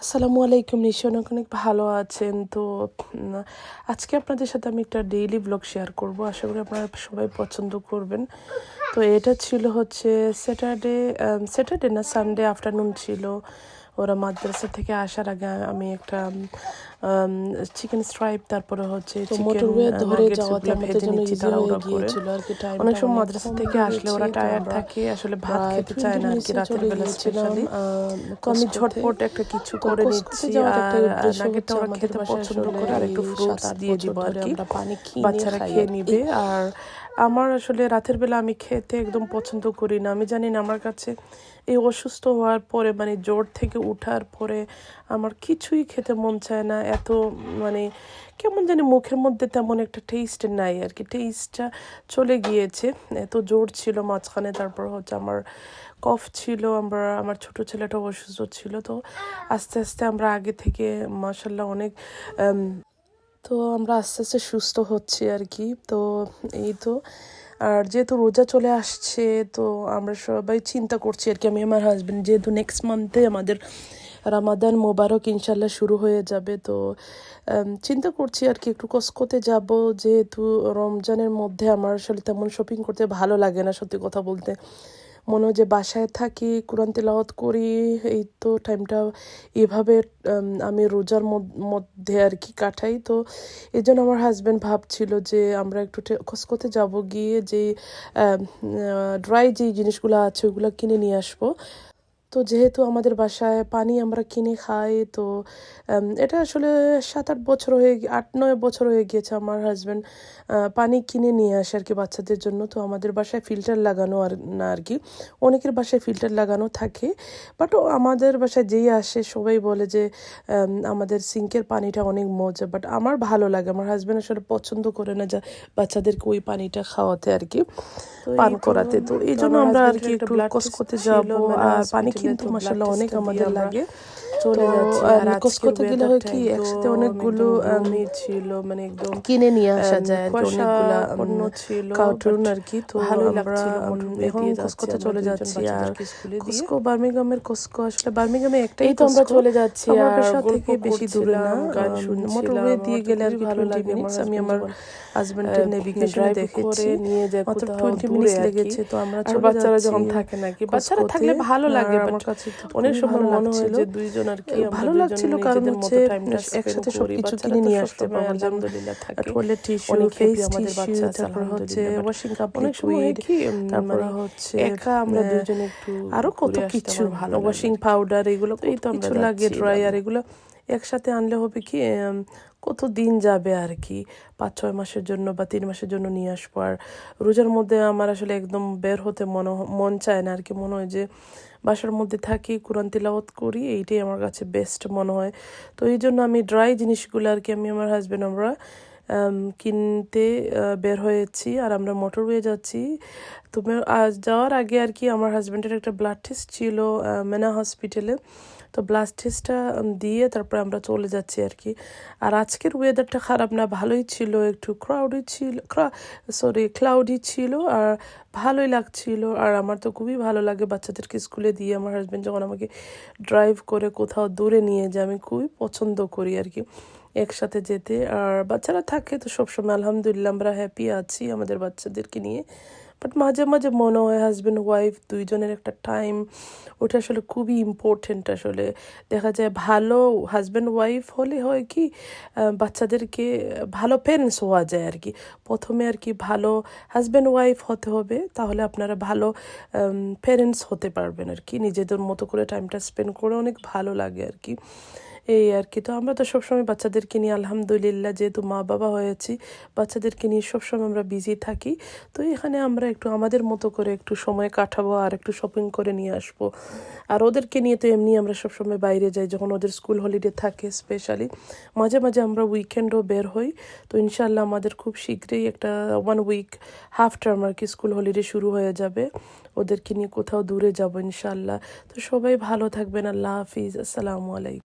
আসসালামু আলাইকুম নিশ্চয় অনেক অনেক ভালো আছেন? তো আজকে আপনাদের সাথে আমি একটা ডেইলি ব্লগ শেয়ার করব। আশা করি আপনারা সবাই পছন্দ করবেন। তো, এটা ছিল হচ্ছে স্যাটারডে স্যাটারডে না সানডে আফটারনুন ছিল। ওরা মাদ্রাসা থেকে আসার আগে আমি একটা চিকেন স্ট্রাইপ তারপরে হচ্ছে গিয়েছিল আর কি, অনেক সময় মাদ্রাসা থেকে আসলে ওরা টায়ার্ড থাকে আসলে ভাত খেতে চায় না আর কি রাতের বেলা স্পেশালি তো আমি ঝটপট একটা কিছু করে নিচ্ছি আর নাগেটটা ওরা খেতে পছন্দ করে আর একটু ফ্রুটস দিয়ে দিব আর কি। বাচ্চারা খেয়ে নিবে আর আমার আসলে রাতের বেলা আমি খেতে একদম পছন্দ করি না। আমি জানি না আমার কাছে এই অসুস্থ হওয়ার পরে মানে জ্বর থেকে উঠার পরে আমার কিছুই খেতে মন চায় না। এত মানে কেমন জানি মুখের মধ্যে তেমন একটা টেস্ট নাই আর কি টেস্টটা চলে গিয়েছে। এত জোর ছিল মাঝখানে, তারপর হচ্ছে আমার কফ ছিল, আমরা, আমার ছোট ছেলেটা অসুস্থ ছিল, তো আস্তে আস্তে আমরা আগে থেকে মাসাল্লাহ অনেক তো আমরা আস্তে আস্তে সুস্থ হচ্ছি আর কি তো এই তো, আর যেহেতু রোজা চলে আসছে, তো আমরা সবাই চিন্তা করছি আর কি আমি আমার হাজব্যান্ড যেহেতু নেক্সট মান্থে আমাদের রামাদান মোবারক ইনশাল্লাহ শুরু হয়ে যাবে। তো চিন্তা করছি আর কি, একটু কসকোতে যাব। যেহেতু রমজানের মধ্যে আমার আসলে তেমন শপিং করতে ভালো লাগে না, সত্যি কথা বলতে। মনে হয় যে বাসায় থাকি, কোরআন তেলাওয়াত করি, এই তো টাইমটা এভাবে আমি রোজার মধ্যে আর কি কাটাই। তো, এই জন্য আমার হাজব্যান্ড ভাবছিল যে আমরা একটু কসকোতে যাব গিয়ে যে ড্রাই যে জিনিসগুলো আছে ওগুলো কিনে নিয়ে আসব। তো যেহেতু আমাদের বাসায় পানি আমরা কিনে খাই তো এটা আসলে সাত আট বছর হয়ে আট নয় বছর হয়ে গিয়েছে আমার হাজব্যান্ড পানি কিনে নিয়ে আসে আর কি বাচ্চাদের জন্য। তো আমাদের বাসায় ফিল্টার লাগানো আর না আর কি অনেকের বাসায় ফিল্টার লাগানো থাকে। বাট আমাদের বাসায় যেই আসে সবাই বলে যে আমাদের সিঙ্কের পানিটা অনেক মজা বাট আমার ভালো লাগে। আমার হাজব্যান্ড আসলে পছন্দ করে না যা বাচ্চাদেরকে ওই পানিটা খাওয়াতে আর কি পান করাতে। তো এই জন্য আমরা আর কি একটু কসকোতে যাব আর পানি কিন্তু মাসাল্লাহ অনেক আমাদের লাগে চলে যাচ্ছি আর আজকের কসকোতে গেলে হয় কি একসাথে অনেকগুলো ছিল মানে একদম কিনে নিয়ে আসা যায় অনেকগুলা পণ্য ছিল, কার্টুন আর কি তো আমরা লাগছিল এখন কসকোতে চলে যাচ্ছি আর। কসকো বার্মিংহামের কসকো আসলে বার্মিংহামে একটাই তো আমরা চলে যাচ্ছি আর থেকে বেশি দূরে না গান মোটরওয়ে দিয়ে গেলে আর ভালো লাগে। আমি আমার হাজবেন্ডের নেভিগেশনে দেখেছি নিয়ে যায় মাত্র কোথাও টোয়েন্টি দূরে মিনিটস আর কি। লেগেছে তো আমরা বাচ্চারা যখন থাকে নাকি, বাচ্চারা থাকলে ভালো লাগে, আমার কাছে অনেক সময় মনে হয় যে দুইজন আর কি ভালো লাগছিল কারণ হচ্ছে একসাথে সবকিছু করি। কিনে নিয়ে আসতে পারলাম আলহামদুলিল্লাহ থাকে। টয়লেট টিস্যু ফেস আমাদের টিস্যু বাচ্চা তারপর হচ্ছে ওয়াশিং কাপ অনেক সময় কি, তারপরে মানে হচ্ছে একা আমরা আহ, দুইজনে একটু আরও কত কিছু ভালো ওয়াশিং পাউডার এগুলো কত কিছু লাগে ড্রায়ার এগুলো একসাথে আনলে হবে কি কত দিন যাবে আর কি? পাঁচ ছয় মাসের জন্য বা তিন মাসের জন্য নিয়ে আসব। আর রোজার মধ্যে আমার আসলে একদম বের হতে মন মন চায় না। আর কি মনে হয় যে বাসার মধ্যে থাকি কোরআন তিলাওয়াত করি এইটাই আমার কাছে বেস্ট মনে হয়। তো এই জন্য আমি ড্রাই জিনিসগুলো আর কি আমি আমার হাজব্যান্ড আমরা আম, কিনতে বের হয়েছি আর আমরা মোটরওয়ে যাচ্ছি। আজ যাওয়ার আগে আর কি আমার হাজব্যান্ডের একটা ব্লাড টেস্ট ছিল মেনা হসপিটালে তো ব্লাড টেস্টটা দিয়ে তারপরে আমরা চলে যাচ্ছি আর কি। আর আজকের ওয়েদারটা খারাপ না, ভালোই ছিল, একটু ক্রাউডি ছিল সরি ক্লাউডি ছিল আর ভালোই লাগছিল। আর আমার তো খুবই ভালো লাগে বাচ্চাদেরকে স্কুলে দিয়ে আমার হাজব্যান্ড যখন আমাকে ড্রাইভ করে কোথাও দূরে নিয়ে যায়, আমি খুবই পছন্দ করি আর কি। একসাথে যেতে। আর বাচ্চারা থাকে তো সবসময় আলহামদুলিল্লাহ, আমরা হ্যাপি আছি আমাদের বাচ্চাদেরকে নিয়ে। বাট মাঝে মাঝে মনে হয় হাজব্যান্ড ওয়াইফ দুইজনের একটা টাইম ওটা আসলে খুবই ইম্পর্টেন্ট আসলে। দেখা যায় ভালো হাজব্যান্ড ওয়াইফ হলে হয় কি বাচ্চাদেরকে ভালো প্যারেন্টস হওয়া যায় আর কি। প্রথমে আর কি ভালো হাজব্যান্ড ওয়াইফ হতে হবে, তাহলে আপনারা ভালো প্যারেন্টস হতে পারবেন আর কি। নিজেদের মতো করে টাইমটা স্পেন্ড করে অনেক ভালো লাগে আর কি। এই আর কি। তো আমরা তো সবসময় বাচ্চাদেরকে নিয়ে, আলহামদুলিল্লাহ, যেহেতু মা বাবা হয়েছি, বাচ্চাদেরকে নিয়ে সবসময় আমরা বিজি থাকি। তো এখানে আমরা একটু আমাদের মতো করে একটু সময় কাটাবো আর একটু শপিং করে নিয়ে আসব। আর ওদেরকে নিয়ে তো এমনি আমরা সবসময় বাইরে যাই, যখন ওদের স্কুল হলিডে থাকে স্পেশালি মাঝে মাঝে আমরা উইকেন্ডও বের হই। তো ইনশাল্লাহ আমাদের খুব শীঘ্রই একটা ওয়ান উইক হাফ টার্ম আর কি স্কুল হলিডে শুরু হয়ে যাবে। ওদেরকে নিয়ে কোথাও দূরে যাব ইনশাল্লাহ তো সবাই ভালো থাকবেন। আল্লাহ হাফিজ। আসসালামু আলাইকুম।